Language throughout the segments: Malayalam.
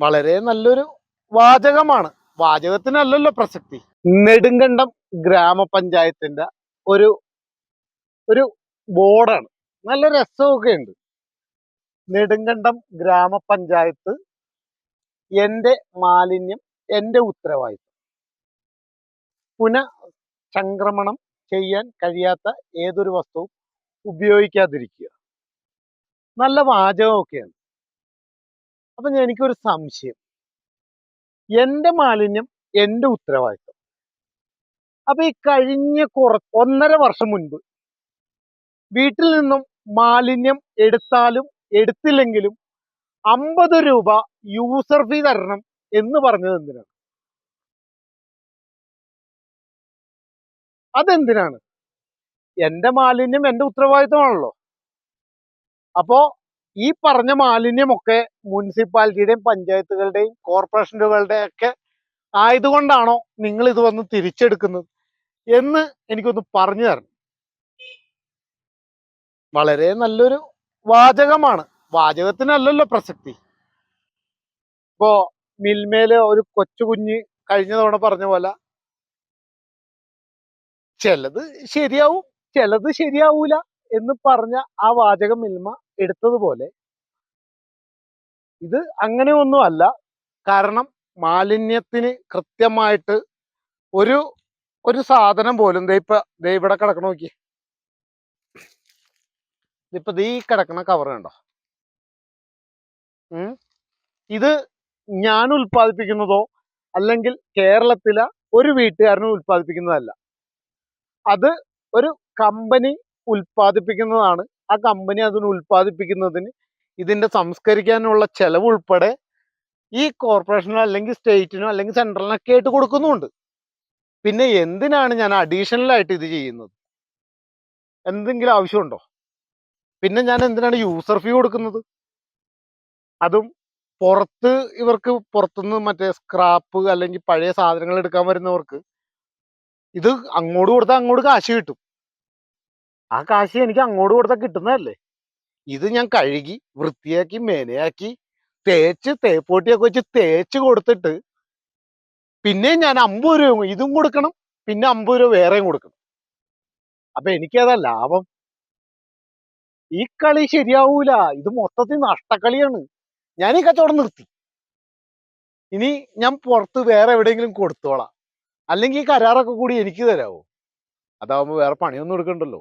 വളരെ നല്ലൊരു വാചകമാണ്. വാചകത്തിനല്ലല്ലോ പ്രസക്തി. നെടുങ്കണ്ടം ഗ്രാമപഞ്ചായത്തിന്റെ ഒരു ഒരു ബോർഡാണ്. നല്ല രസമൊക്കെ ഉണ്ട്. നെടുങ്കണ്ടം ഗ്രാമപഞ്ചായത്ത് എന്റെ മാലിന്യം എന്റെ ഉത്തരവാദിത്വം പുനഃചംക്രമണം ചെയ്യാൻ കഴിയാത്ത ഏതൊരു വസ്തുവും ഉപയോഗിക്കാതിരിക്കുക. നല്ല വാചകമൊക്കെയാണ്. അപ്പൊ എനിക്കൊരു സംശയം. എന്റെ മാലിന്യം എന്റെ ഉത്തരവാദിത്വം അപ്പൊ ഈ കഴിഞ്ഞ കുറ ഒന്നര വർഷം മുൻപ് വീട്ടിൽ നിന്നും മാലിന്യം എടുത്താലും എടുത്തില്ലെങ്കിലും അമ്പത് രൂപ യൂസർ ഫീ തരണം എന്ന് പറഞ്ഞത് എന്തിനാണ്? അതെന്തിനാണ്? എന്റെ മാലിന്യം എന്റെ ഉത്തരവാദിത്തമാണല്ലോ. അപ്പോ ഈ പറഞ്ഞ മാലിന്യമൊക്കെ മുനിസിപ്പാലിറ്റിയുടെയും പഞ്ചായത്തുകളുടെയും കോർപ്പറേഷനുകളുടെ ഒക്കെ ആയതുകൊണ്ടാണോ നിങ്ങൾ ഇത് വന്ന് തിരിച്ചെടുക്കുന്നത് എന്ന് എനിക്കൊന്ന് പറഞ്ഞു തരണം. വളരെ നല്ലൊരു വാചകമാണ്. വാചകത്തിനല്ലല്ലോ പ്രസക്തി. ഇപ്പോ മിൽമേൽ ഒരു കൊച്ചു കുഞ്ഞ് കഴിഞ്ഞ തവണ പറഞ്ഞ പോലെ ചിലത് ശരിയാവും ചിലത് ശരിയാവൂല. എന്ന് പറഞ്ഞ ആ വാചകം മിൽമ എടുത്തതുപോലെ ഇത് അങ്ങനെ ഒന്നുമല്ല കാരണം മാലിന്യത്തിന് കൃത്യമായിട്ട് ഒരു ഒരു സാധനം പോലും ദേ ഇപ്പൊ ദേ കിടക്കണ നോക്കി ഇപ്പൊ ദീ കിടക്കണ കവർ കണ്ടോ? ഇത് ഞാൻ ഉൽപ്പാദിപ്പിക്കുന്നതോ അല്ലെങ്കിൽ കേരളത്തിലെ ഒരു വീട്ടുകാരനും ഉൽപ്പാദിപ്പിക്കുന്നതല്ല. അത് ഒരു കമ്പനി ഉൽപ്പാദിപ്പിക്കുന്നതാണ്. ആ കമ്പനി അതിന് ഉൽപ്പാദിപ്പിക്കുന്നതിന് ഇതിന്റെ സംസ്കരിക്കാനുള്ള ചെലവ് ഉൾപ്പെടെ ഈ കോർപ്പറേഷനോ അല്ലെങ്കിൽ സ്റ്റേറ്റിനോ അല്ലെങ്കിൽ സെൻട്രലിനൊക്കെ ആയിട്ട് കൊടുക്കുന്നുണ്ട്. പിന്നെ എന്തിനാണ് ഞാൻ അഡീഷണൽ ആയിട്ട് ഇത് ചെയ്യുന്നത്? എന്തെങ്കിലും ആവശ്യമുണ്ടോ? പിന്നെ ഞാൻ എന്തിനാണ് യൂസർ ഫീ കൊടുക്കുന്നത്? അതും പുറത്ത് ഇവർക്ക് പുറത്തുനിന്ന് മറ്റേ സ്ക്രാപ്പ് അല്ലെങ്കിൽ പഴയ സാധനങ്ങൾ എടുക്കാൻ വരുന്നവർക്ക് ഇത് അങ്ങോട്ട് കൊടുത്താൽ അങ്ങോട്ട് കാശ് കിട്ടും. ആ കാശ് എനിക്ക് അങ്ങോട്ട് കൊടുത്താൽ കിട്ടുന്നതല്ലേ? ഇത് ഞാൻ കഴുകി വൃത്തിയാക്കി മേനയാക്കി തേച്ച് തേപ്പൊട്ടിയൊക്കെ വെച്ച് തേച്ച് കൊടുത്തിട്ട് പിന്നെ ഞാൻ അമ്പത് രൂപ ഇതും കൊടുക്കണം പിന്നെ അമ്പത് രൂപ വേറെയും കൊടുക്കണം. അപ്പൊ എനിക്കതാ ലാഭം. ഈ കളി ശരിയാവൂല. ഇത് മൊത്തത്തിൽ നഷ്ടക്കളിയാണ്. ഞാൻ ഈ കച്ചവടം നിർത്തി. ഇനി ഞാൻ പുറത്ത് വേറെ എവിടെയെങ്കിലും കൊടുത്തോളാം. അല്ലെങ്കിൽ ഈ കരാറൊക്കെ കൂടി എനിക്ക് തരാവോ? അതാവുമ്പോ വേറെ പണിയൊന്നും എടുക്കണ്ടല്ലോ.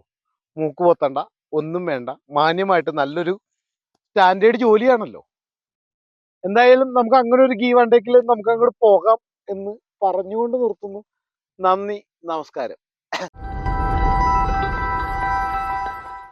മൂക്ക് പൊത്തണ്ട ഒന്നും വേണ്ട. മാന്യമായിട്ട് നല്ലൊരു സ്റ്റാൻഡേർഡ് ജോലിയാണല്ലോ. എന്തായാലും നമുക്ക് അങ്ങനെ ഒരു ഗീവ് ഉണ്ടെങ്കിൽ നമുക്ക് അങ്ങോട്ട് പോകാം എന്ന് പറഞ്ഞുകൊണ്ട് നിർത്തുന്നു. നന്ദി നമസ്കാരം.